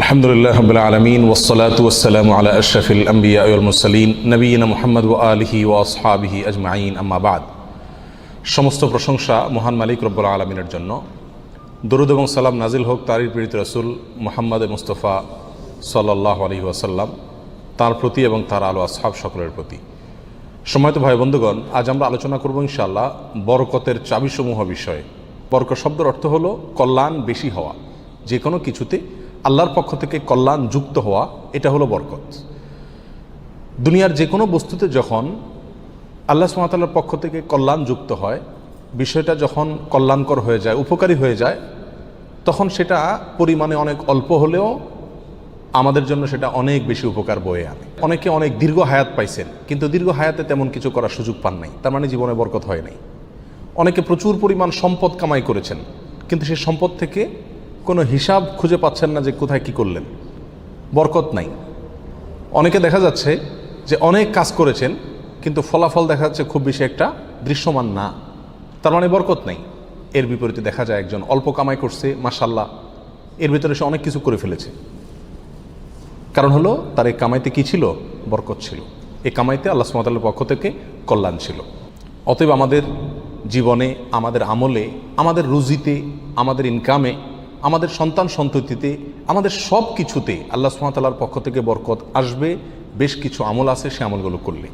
আলহামদুলিল্লাহ রবিল আলমিন ওসলাত আলা আশরফিল আম্বিয়া মুরসালিন নবীনা মোহাম্মদ ও আলহি ও আজমাইন আম্মাবাদ সমস্ত প্রশংসা মহান মালিক রব্বুল আলমিনের জন্য। দরুদ এবং সালাম নাজিল হোক তারির পীড়িত রসুল মোহাম্মদ মুস্তফা সাল্লাহ আলহি ওয়াসাল্লাম, তার প্রতি এবং তার আলো আসহাব সকলের প্রতি। সময়ত ভাই বন্ধুগণ, আজ আমরা আলোচনা করব ইনশাআল্লাহ বরকতের চাবিসমূহ বিষয়ে। বরকত শব্দের অর্থ হলো কল্যাণ বেশি হওয়া। যে কোনো কিছুতে আল্লাহর পক্ষ থেকে কল্যাণ যুক্ত হওয়া, এটা হলো বরকত। দুনিয়ার যে কোনো বস্তুতে যখন আল্লাহ সুমাতাল্লার পক্ষ থেকে কল্যাণ যুক্ত হয়, বিষয়টা যখন কল্যাণকর হয়ে যায়, উপকারী হয়ে যায়, তখন সেটা পরিমাণে অনেক অল্প হলেও আমাদের জন্য সেটা অনেক বেশি উপকার বয়ে আনে। অনেকে অনেক দীর্ঘ হায়াত পাইছেন, কিন্তু দীর্ঘ হায়াতে তেমন কিছু করার সুযোগ পান নাই, তার মানে জীবনে বরকত হয় নাই। অনেকে প্রচুর পরিমাণ সম্পদ কামাই করেছেন, কিন্তু সেই সম্পদ থেকে কোনো হিসাব খুঁজে পাচ্ছেন না যে কোথায় কি করলেন। বরকত নাই। অনেকে দেখা যাচ্ছে যে অনেক কাজ করেছেন, কিন্তু ফলাফল দেখা যাচ্ছে খুব বেশি একটা দৃশ্যমান না। তার মানে বরকত নাই। এর বিপরীতে দেখা যায় একজন অল্প কামাই করছে মাসাল্লাহ এর ভিতরে সে অনেক কিছু করে ফেলেছে। কারণ হলো, তার এই কামাইতে কি ছিল? বরকত ছিল। এই কামাইতে আল্লাহ সুমতাল্লার পক্ষ থেকে কল্যাণ ছিল। অতএব আমাদের জীবনে, আমাদের আমলে, আমাদের রুজিতে, আমাদের ইনকামে আমাদের সন্তান সন্ততিতে, আমাদের সব কিছুতে আল্লাহ সুমতাল্লার পক্ষ থেকে বরকত আসবে, বেশ কিছু আমল আছে সে আমলগুলো করলে।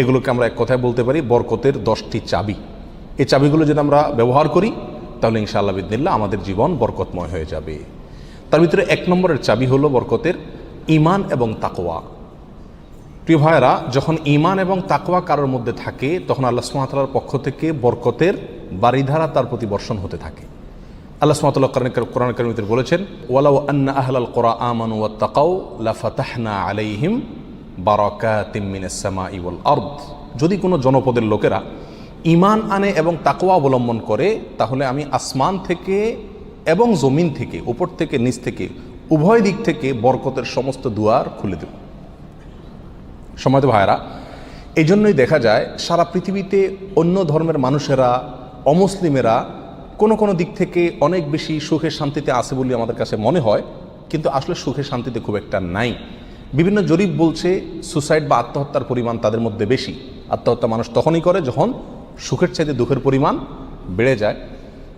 এগুলোকে আমরা এক কথায় বলতে পারি বরকতের দশটি চাবি। এই চাবিগুলো যদি আমরা ব্যবহার করি, তাহলে ইনশাআল্লাহ বিদিল্লা আমাদের জীবন বরকতময় হয়ে যাবে। তার ভিতরে এক নম্বরের চাবি হলো বরকতের ইমান এবং তাকোয়া প্রিয় ভাইয়েরা, যখন ইমান এবং তাকোয়া কারোর মধ্যে থাকে, তখন আল্লাহ সুমাতার পক্ষ থেকে বরকতের বাড়িধারা তার প্রতি বর্ষণ হতে থাকে। বলেছেন, ওয়ালাউ আন্না লাফাতাহনা আলাইহিম ইউল যদি কোনো জনপদের লোকেরা ইমান আনে এবং তাকোয়া অবলম্বন করে, তাহলে আমি আসমান থেকে এবং জমিন থেকে, উপর থেকে, নিচ থেকে, উভয় দিক থেকে বরকতের সমস্ত দুয়ার খুলে দেব। সময় ভাইরা এই জন্যই দেখা যায় সারা পৃথিবীতে অন্য ধর্মের মানুষেরা, অমুসলিমেরা কোনো কোনো দিক থেকে অনেক বেশি সুখে শান্তিতে আছে বলে আমাদের কাছে মনে হয়, কিন্তু আসলে সুখে শান্তিতে খুব একটা নাই। বিভিন্ন জরিপ বলছে সুসাইড বা আত্মহত্যার পরিমাণ তাদের মধ্যে বেশি। আত্মহত্যা মানুষ তখনই করে যখন সুখের চাইতে দুঃখের পরিমাণ বেড়ে যায়।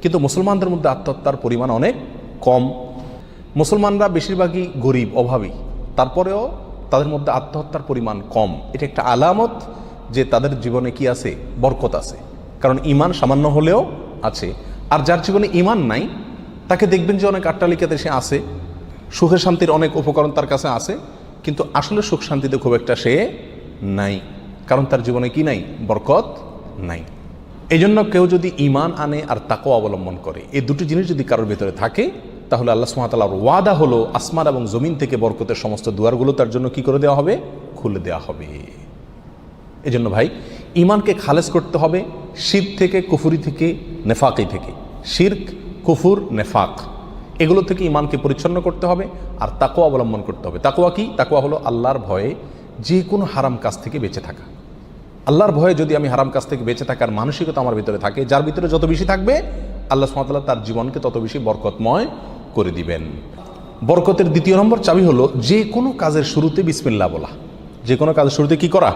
কিন্তু মুসলমানদের মধ্যে আত্মহত্যার পরিমাণ অনেক কম। মুসলমানরা বেশিরভাগই গরিব, অভাবী। তারপরেও তাদের মধ্যে আত্মহত্যার পরিমাণ কম। এটা একটা আলামত যে তাদের জীবনে কি আছে? বরকত আছে। কারণ ইমান সামান্য হলেও আছে। আর যার জীবনে ইমান নাই, তাকে দেখবেন যে অনেক আট্টালিকাতে সে আছে, সুখে শান্তির অনেক উপকরণ তার কাছে আছে, কিন্তু আসলে সুখ শান্তিতে খুব একটা সে নাই। কারণ তার জীবনে কি নাই? বরকত নাই। এই জন্য কেউ যদি ইমান আনে আর তাকেও অবলম্বন করে এই দুটি জিনিস যদি কারোর ভিতরে থাকে, তাহলে আল্লাহ সুমাতালার ওয়াদা হলো আসমান এবং জমিন থেকে বরকতের সমস্ত দুয়ারগুলো তার জন্য কি করে দেওয়া হবে? খুলে দেওয়া হবে। এই জন্য ভাই ইমানকে খালেজ করতে হবে শির থেকে, কুফুরি থেকে, নেফাকি থেকে। শির্ক, কুফুর, নেফাক। এগুলো থেকে ইমানকে পরিচ্ছন্ন করতে হবে আর তাকুয়া অবলম্বন করতে হবে। তাকুয়া কি? তাকুয়া হলো আল্লাহর ভয়ে যে কোনো হারাম কাজ থেকে বেঁচে থাকা। আল্লাহর ভয়ে যদি আমি হারাম কাজ থেকে বেঁচে থাকার মানসিকতা আমার ভিতরে থাকে, যার ভিতরে যত বেশি থাকবে, আল্লাহ সুমাতাল্লাহ তার জীবনকে তত বেশি বরকতময় করে দিবেন। বরকতের দ্বিতীয় নম্বর চাবি হলো যে কোনো কাজের শুরুতে বিসমিল্লা বলা। যে কোনো কাজের শুরুতে কি করা?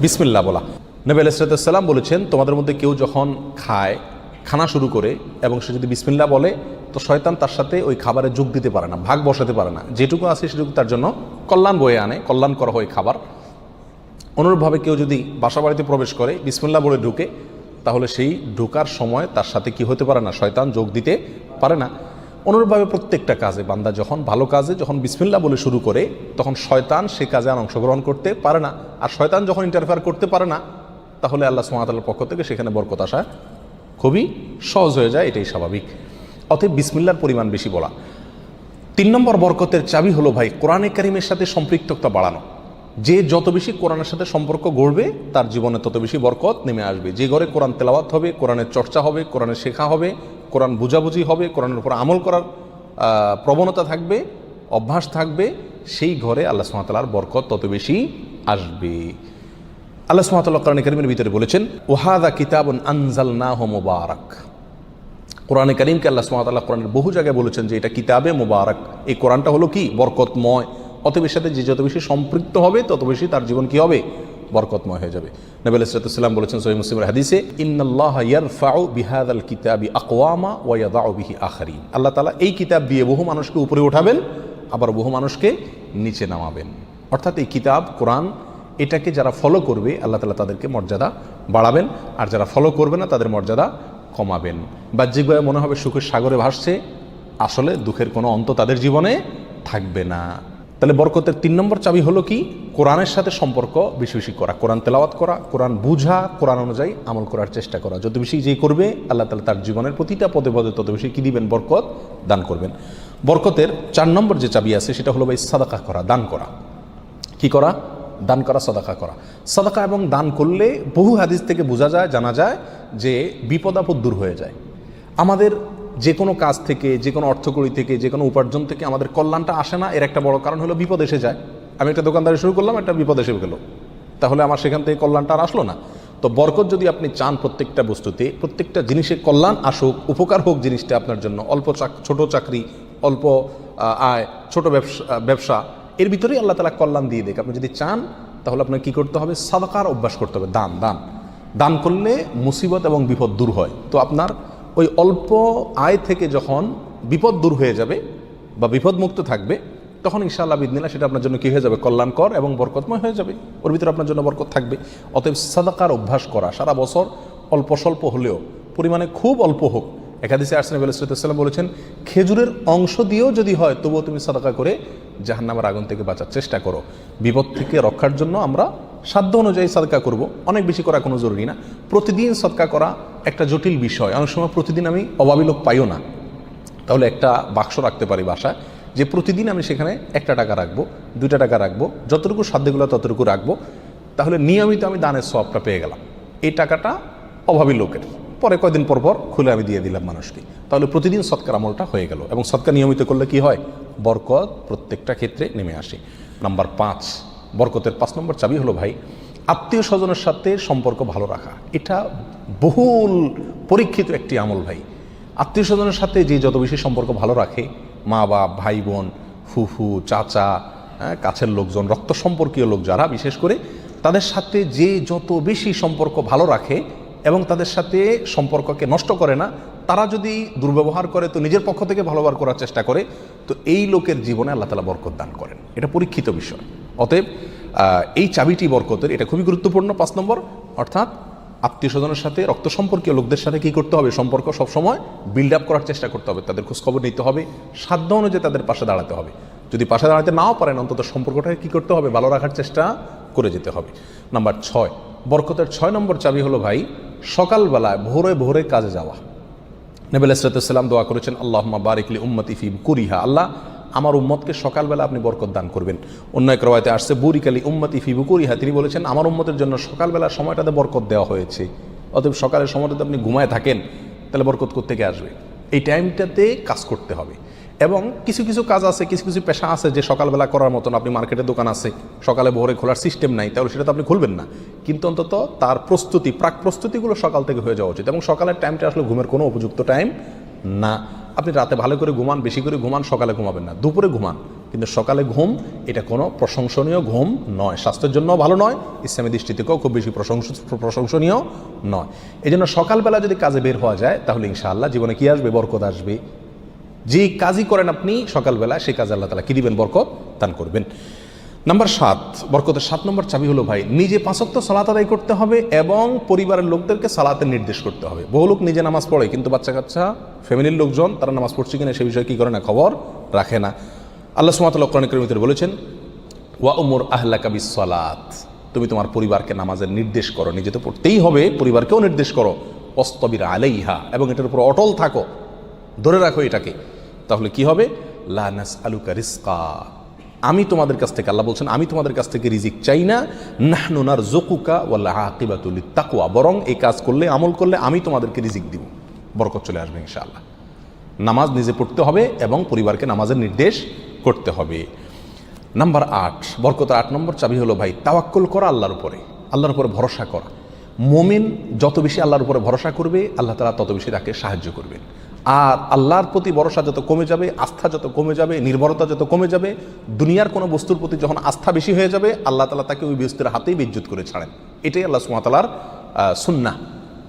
বিসমিল্লা বলা। নবী আলাইসালাম বলেছেন, তোমাদের মধ্যে কেউ যখন খায় খানা শুরু করে এবং সে যদি বিসমিল্লা বলে, তো শয়তান তার সাথে ওই খাবারে যোগ দিতে পারে না, ভাগ বসাতে পারে না। যেটুকু আছে সেটুকু তার জন্য কল্যাণ বয়ে আনে, কল্যাণ করা হয় খাবার। অনুরূপভাবে কেউ যদি বাসা বাড়িতে প্রবেশ করে বিসমিল্লা বলে ঢুকে, তাহলে সেই ঢোকার সময় তার সাথে কি হতে পারে না, শয়তান যোগ দিতে পারে না। অনুরূপভাবে প্রত্যেকটা কাজে বান্দা যখন ভালো কাজে, যখন বিসমিল্লা বলে শুরু করে, তখন শয়তান সে কাজে আর অংশগ্রহণ করতে পারে না। আর শয়তান যখন ইন্টারফেয়ার করতে পারে না, তাহলে আল্লাহ সুমাতালার পক্ষ থেকে সেখানে বরকত আসা খুবই সহজ হয়ে যায়, এটাই স্বাভাবিক। অতএব বিসমিল্লার পরিমাণ বেশি বলা। তিন নম্বর বরকতের চাবি হলো ভাই, কোরআনে কারিমের সাথে সম্পৃক্ততা বাড়ানো। যে যত বেশি কোরআনের সাথে সম্পর্ক গড়বে, তার জীবনে তত বেশি বরকত নেমে আসবে। যে ঘরে কোরআন তেলাওয়াত হবে, কোরআনের চর্চা হবে, কোরআনের শেখা হবে, কোরআন বুঝাবুঝি হবে, কোরআনের উপর আমল করার প্রবণতা থাকবে, অভ্যাস থাকবে, সেই ঘরে আল্লাহ সুমাতালার বরকত তত বেশি আসবে। আল্লাহ সুমাতাল্লাহ কোরআন করিমের ভিতরে বলেছেন ওহাদা কিতাবন আনজাল না মুবারক। কোরআনে করিমকে আল্লাহ সুমাতাল্লাহ কোরআনের বহু জায়গায় বলেছেন যে এটা কিতাবে মোবারক। এই কোরআনটা হলো কি? বরকতময়। অত বেশি সাথে যে যত বেশি সম্পৃক্ত হবে, তত বেশি তার জীবন কি হবে? বরকতময় হয়ে যাবে। নবী আলাইসালাম বলেছেন সহি মুসলিমের হাদিসে, ইন্নাল্লাহ ইয়ারফাউ বিহাদ আল কিতাবি আকওয়ামা ওয়াদাউ বিহি আখারিন। আল্লাহ তালা এই কিতাব দিয়ে বহু মানুষকে উপরে উঠাবেন আবার বহু মানুষকে নিচে নামাবেন। অর্থাৎ এই কিতাব, কোরআন এটাকে যারা ফলো করবে, আল্লাহ তালা তাদেরকে মর্যাদা বাড়াবেন। আর যারা ফলো করবে না, তাদের মর্যাদা কমাবেন। বাহ্যিকভাবে মনে হবে সুখের সাগরে ভাসছে, আসলে দুঃখের কোনো অন্ত তাদের জীবনে থাকবে না। তাহলে বরকতের তিন নম্বর চাবি হলো কি? কোরআনের সাথে সম্পর্ক বেশি বেশি করা, কোরআন তেলাওয়াত করা, কোরআন বুঝা, কোরআন অনুযায়ী আমল করার চেষ্টা করা। যত বেশি যেই করবে, আল্লাহ তালা তার জীবনের প্রতিটা পদে পদে তত বেশি কী দিবেন? বরকত দান করবেন। বরকতের চার নম্বর যে চাবি আছে, সেটা হলো ভাই সাদাকা করা, দান করা। কি করা? দান করা, সদাকা করা। সদাকা এবং দান করলে বহু হাদিস থেকে বোঝা যায়, জানা যায় যে বিপদ আপদ দূর হয়ে যায়। আমাদের যে কোনো কাজ থেকে, যে কোনো অর্থকড়ি থেকে, যে কোনো উপার্জন থেকে আমাদের কল্যাণটা আসে না। এর একটা বড় কারণ হলো বিপদ এসে যায়। আমি একটা দোকানদারি শুরু করলাম, একটা বিপদ এসে গেল। তাহলে আমার সেখান থেকে কল্যাণটা আর আসলো না। তো বরকত যদি আপনি চান প্রত্যেকটা বস্তুতে, প্রত্যেকটা জিনিসের কল্যাণ আসুক, উপকার হোক জিনিসটা আপনার জন্য, অল্প চাক, ছোট চাকরি, অল্প আয়, ছোট ব্যবসা ব্যবসা এর ভিতরেই আল্লাহ তালা কল্যাণ দিয়ে দেখ আপনি যদি চান, তাহলে আপনার কি করতে হবে? সাদাকার অভ্যাস করতে হবে। দান দান। দান করলে মুসিবত এবং বিপদ দূর হয়। তো আপনার ওই অল্প আয় থেকে যখন বিপদ দূর হয়ে যাবে বা বিপদ মুক্ত থাকবে, তখন ইনশাআল্লাহ বিদিনা সেটা আপনার জন্য কী হয়ে যাবে? কল্যাণকর এবং বরকতময় হয়ে যাবে। ওর ভিতরে আপনার জন্য বরকত থাকবে। অতএব সাদাকার অভ্যাস করা। সারা বছর অল্প স্বল্প হলেও, পরিমাণে খুব অল্প হোক একাদিসে আসলাম আলাইসাল্লাম বলেছেন, খেজুরের অংশ দিয়েও যদি হয়, তবুও তুমি সাদাকা করে জাহান্নামের আগুন থেকে বাঁচার চেষ্টা করো। বিপদ থেকে রক্ষার জন্য আমরা সাধ্য অনুযায়ী সাদকা করব। অনেক বেশি করা কোনো জরুরি না। প্রতিদিন সদকা করা একটা জটিল বিষয়। অনেক সময় প্রতিদিন আমি অভাবী লোক পাইও না। তাহলে একটা বাক্স রাখতে পারি বাসায়, যে প্রতিদিন আমি সেখানে একটা টাকা রাখব, দুইটা টাকা রাখব, যতটুকু সাধ্যগুলো ততটুকু রাখব। তাহলে নিয়মিত আমি দানের সবটা পেয়ে গেলাম। এই টাকাটা অভাবী লোকের। পরে কয়দিন পর পর খুলে আমি দিয়ে দিলাম মানুষকে। তাহলে প্রতিদিন সৎকার আমলটা হয়ে গেল এবং সৎকার নিয়মিত করলে কি হয়? বরকত প্রত্যেকটা ক্ষেত্রে নেমে আসে। নাম্বার পাঁচ বরকতের পাঁচ নম্বর চাবি হলো ভাই আত্মীয় স্বজনের সাথে সম্পর্ক ভালো রাখা। এটা বহুল পরীক্ষিত একটি আমল ভাই। আত্মীয় স্বজনের সাথে যে যত বেশি সম্পর্ক ভালো রাখে মা বাপ ভাই বোন ফুফু চাচা হ্যাঁ, কাছের লোকজন রক্ত সম্পর্কীয় লোক যারা বিশেষ করে তাদের সাথে যে যত বেশি সম্পর্ক ভালো রাখে এবং তাদের সাথে সম্পর্ককে নষ্ট করে না। তারা যদি দুর্ব্যবহার করে, তো নিজের পক্ষ থেকে ভালো ব্যবহার করার চেষ্টা করে, তো এই লোকের জীবনে আল্লাহ তালা বরকত দান করেন। এটা পরীক্ষিত বিষয়। অতএব এই চাবিটি বরকতের, এটা খুবই গুরুত্বপূর্ণ পাঁচ নম্বর। অর্থাৎ, আত্মীয় স্বজনের সাথে, রক্ত সম্পর্কীয় লোকদের সাথে কি করতে হবে? সম্পর্ক সবসময় বিল্ড আপ করার চেষ্টা করতে হবে। তাদের খোঁজখবর নিতে হবে। সাধ্য অনুযায়ী তাদের পাশে দাঁড়াতে হবে। যদি পাশে দাঁড়াতে নাও পারেন, অন্তত সম্পর্কটাকে কি করতে হবে? ভালো রাখার চেষ্টা করে যেতে হবে। নাম্বার ছয়। বরকতের ছয় নম্বর চাবি হলো ভাই সকালবেলায়, ভোরে ভোরে কাজে যাওয়া। নবী আলাইসালাম দোয়া করেছেন আল্লাহ বারিকলি উম্মতি ফি কুরিহা। আল্লাহ, আমার উম্মতকে সকালবেলা আপনি বরকত দান করবেন। অন্য এক রবায়তে আসছে বুরিকালি উম্মতি ফি বুকুরিহা তিনি বলেছেন, আমার উম্মতের জন্য সকালবেলা সময়টাতে বরকত দেওয়া হয়েছে। অতএব সকালের সময়টাতে আপনি ঘুমায় থাকেন, তাহলে বরকত করতে গিয়ে আসবে? এই টাইমটাতে কাজ করতে হবে। এবং কিছু কিছু কাজ আছে, কিছু কিছু পেশা আছে যে সকালবেলা করার মতন আপনি মার্কেটের দোকান আছে, সকালে ভোরে খোলার সিস্টেম নাই, তাহলে সেটা তো আপনি খুলবেন না। কিন্তু অন্তত তার প্রস্তুতি, প্রাক প্রস্তুতিগুলো সকাল থেকে হয়ে যাওয়া উচিত এবং সকালের টাইমটা আসলে ঘুমের কোনো উপযুক্ত টাইম না। আপনি রাতে ভালো করে ঘুমান, বেশি করে ঘুমান, সকালে ঘুমাবেন না, দুপুরে ঘুমান। কিন্তু সকালে ঘুম, এটা কোনো প্রশংসনীয় ঘুম নয়, স্বাস্থ্যের জন্য ভালো নয়, ইসলামী দৃষ্টিতেও খুব বেশি প্রশংস, প্রশংসনীয় নয়। এই জন্য সকালবেলা যদি কাজে বের হওয়া যায়, তাহলে ইনশাআল্লাহ জীবনে কী আসবে? বরকত আসবে। যে কাজই করেন আপনি, সকালবেলা সেই কাজ আল্লাহ তালা কি দিবেন? বরকত দান করবেন। নাম্বার সাত, বরকতের সাত নম্বর চাবি হলো, ভাই, নিজে পাঁচক্ত সালাত আদায় করতে হবে এবং পরিবারের লোকদেরকে সালাতের নির্দেশ করতে হবে। বহু লোক নিজে নামাজ পড়ে, কিন্তু বাচ্চা কাচ্চা ফ্যামিলির লোকজন, তারা নামাজ পড়ছে কিনা সে বিষয়ে কী করে না খবর রাখে না। আল্লাহ সুমাতাল্লাহ কোরআন করিমিতের বলেছেন, ওয়া উমর আহ্লা কাবিস সালাত। তুমি তোমার পরিবারকে নামাজের নির্দেশ করো, নিজে তো পড়তেই হবে, পরিবারকেও নির্দেশ করো। অস্তবির আলাইহা, এবং এটার উপর অটল থাকো। ধরে রাখো এটাকে। তাহলে কি হবে? লানাস আলুকা রিস্কা আমি তোমাদের কাছ থেকে, আল্লাহ বলছেন, আমি তোমাদের কাছ থেকে রিজিক চাই না। নাহনুনার জকুকা ওয়াল্লা আকিবাতুল তাকুয়া বরং এই কাজ করলে, আমল করলে আমি তোমাদেরকে রিজিক দিব। বরকত চলে আসবে ইনশাআল্লাহ। নামাজ নিজে পড়তে হবে এবং পরিবারকে নামাজের নির্দেশ করতে হবে। নাম্বার আট, বরকতের আট নম্বর চাবি হলো, ভাই, তাওয়াক্কুল করা আল্লাহর উপরে। আল্লাহর উপরে ভরসা করা। মোমিন যত বেশি আল্লাহর উপরে ভরসা করবে, আল্লাহ তালা তত বেশি তাকে সাহায্য করবেন। আর আল্লাহর প্রতি ভরসা যত কমে যাবে, আস্থা যত কমে যাবে, নির্ভরতা যত কমে যাবে, দুনিয়ার কোনো বস্তুর প্রতি যখন আস্থা বেশি হয়ে যাবে, আল্লাহ তালা তাকে ওই বস্তুর হাতেই বিদ্যুৎ করে ছাড়েন। এটাই আল্লাহ সুমাতালার সুন্না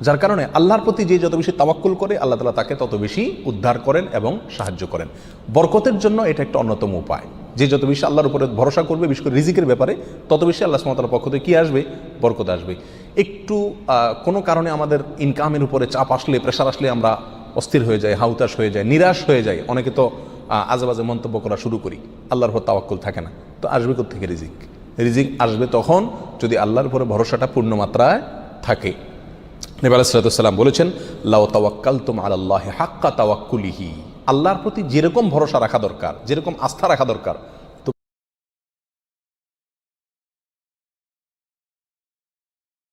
যার কারণে আল্লাহর প্রতি যে যত বেশি তাওয়াক্কুল করে, আল্লাহ তালা তাকে তত বেশি উদ্ধার করেন এবং সাহায্য করেন। বরকতের জন্য এটা একটা অন্যতম উপায়। যে যত বেশি আল্লাহর উপরে ভরসা করবে, বিশেষ করে রিজিকের ব্যাপারে, তত বেশি আল্লাহ সুমাতার পক্ষ থেকে কী আসবে? বরকত আসবে। একটু কোনো কারণে আমাদের ইনকামের উপরে চাপ আসলে প্রেশার আসলে আমরা অস্থির হয়ে যায় হাউতাস হয়ে যায়, নিরাশ হয়ে যায়। অনেকে তো আজেবাজে মন্তব্য করা শুরু করি, আল্লাহর উপর তাওয়াক্কুল থাকে না। তো আসবে থেকে রিজিক? রিজিক আসবে তখন যদি আল্লাহর উপরে ভরসাটা পূর্ণ মাত্রায় থাকে। নবী আলাইসালাম বলেছেন লাও তাওয়াক্কাল তুম আল্লাহ হাক্কা তাওয়াক্কুলিহি। আল্লাহর প্রতি যেরকম ভরসা রাখা দরকার, যেরকম আস্থা রাখা দরকার